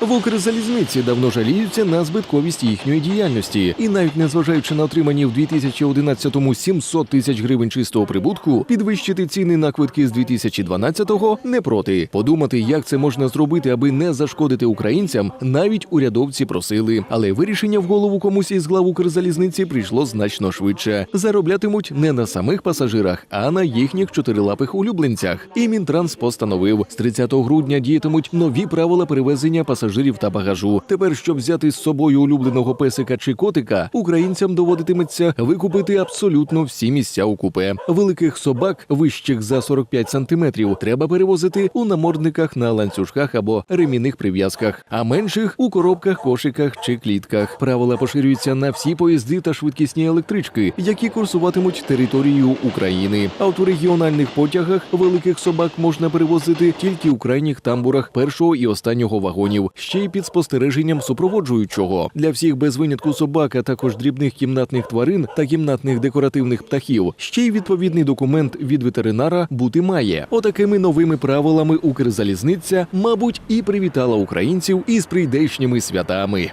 В Укрзалізниці давно жаліються на збитковість їхньої діяльності, і навіть незважаючи на отримані в 2011-му 700 тисяч гривень чистого прибутку, підвищити ціни на квитки з 2012-го не проти. Подумати, як це можна зробити, аби не зашкодити українцям, навіть урядовці просили. Але вирішення в голову комусь із глав Укрзалізниці прийшло значно швидше. Зароблятимуть не на самих пасажирах, а на їхніх чотирилапих улюбленцях. І Мінтранс постановив, з 30 грудня діятимуть нові правила перевезення пасажирів та багажу. Тепер, щоб взяти з собою улюбленого песика чи котика, українцям доводитиметься викупити абсолютно всі місця у купе. Великих собак, вищих за 45 сантиметрів, треба перевозити у намордниках на ланцюжках або ремінних прив'язках, а менших у коробках, кошиках чи клітках. Правила поширюються на всі поїзди та швидкісні електрички, які курсуватимуть територією України. А от у регіональних потягах великих собак можна перевозити тільки у крайніх тамбурах першого і останнього вагонів, ще й під спостереженням супроводжуючого. Для всіх без винятку собак, а також дрібних кімнатних тварин та кімнатних декоративних птахів. Ще й відповідний документ від ветеринара бути має. Отакими новими правилами Укрзалізниця, мабуть, і привітала українців із прийдешніми святами.